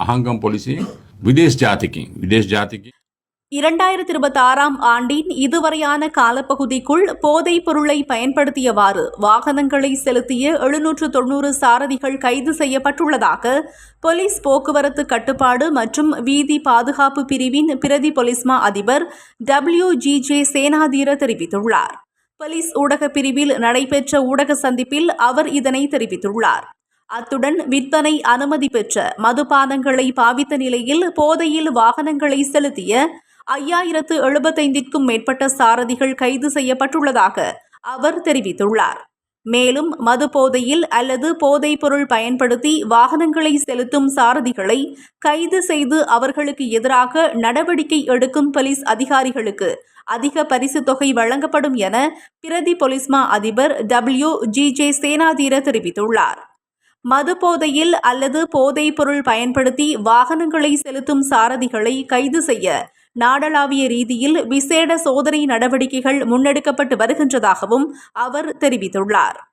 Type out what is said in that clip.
அஹங்கம் policy Videsh ஜாதிக்கு விதேஷ் ஜாதிக்கு. இரண்டாயிரத்தி இருபத்தி ஆறாம் ஆண்டின் இதுவரையான காலப்பகுதிக்குள் போதைப் பொருளை பயன்படுத்தியவாறு வாகனங்களை செலுத்திய எழுநூற்று தொன்னூறு சாரதிகள் கைது செய்யப்பட்டுள்ளதாக போலீஸ் போக்குவரத்து கட்டுப்பாடு மற்றும் வீதி பாதுகாப்பு பிரிவின் பிரதி பொலிஸ்மா அதிபர் டபிள்யூ ஜி ஜே சேனாதீர தெரிவித்துள்ளார். போலீஸ் ஊடக பிரிவில் நடைபெற்ற ஊடக சந்திப்பில் அவர் இதனை தெரிவித்துள்ளார். அத்துடன் விற்பனை அனுமதி பெற்ற மதுபானங்களை பாவித்த நிலையில் போதையில் வாகனங்களை செலுத்திய ஐயாயிரத்து எழுபத்தைந்திற்கும் மேற்பட்ட சாரதிகள் கைது செய்யப்பட்டுள்ளதாக அவர் தெரிவித்துள்ளார். மேலும் மது போதையில் அல்லது போதைப் பொருள் பயன்படுத்தி வாகனங்களை செலுத்தும் சாரதிகளை கைது செய்து அவர்களுக்கு எதிராக நடவடிக்கை எடுக்கும் போலீஸ் அதிகாரிகளுக்கு அதிக பரிசு தொகை வழங்கப்படும் என பிரதி பொலிஸ்மா அதிபர் டபிள்யூ ஜி ஜே சேனாதீர தெரிவித்துள்ளார். மது போதையில் அல்லது போதைப் பொருள் பயன்படுத்தி வாகனங்களை செலுத்தும் சாரதிகளை கைது செய்ய நாடளாவிய ரீதியில் விசேட சோதனை நடவடிக்கைகள் முன்னெடுக்கப்பட்டு வருகின்றதாகவும் அவர் தெரிவித்துள்ளார்.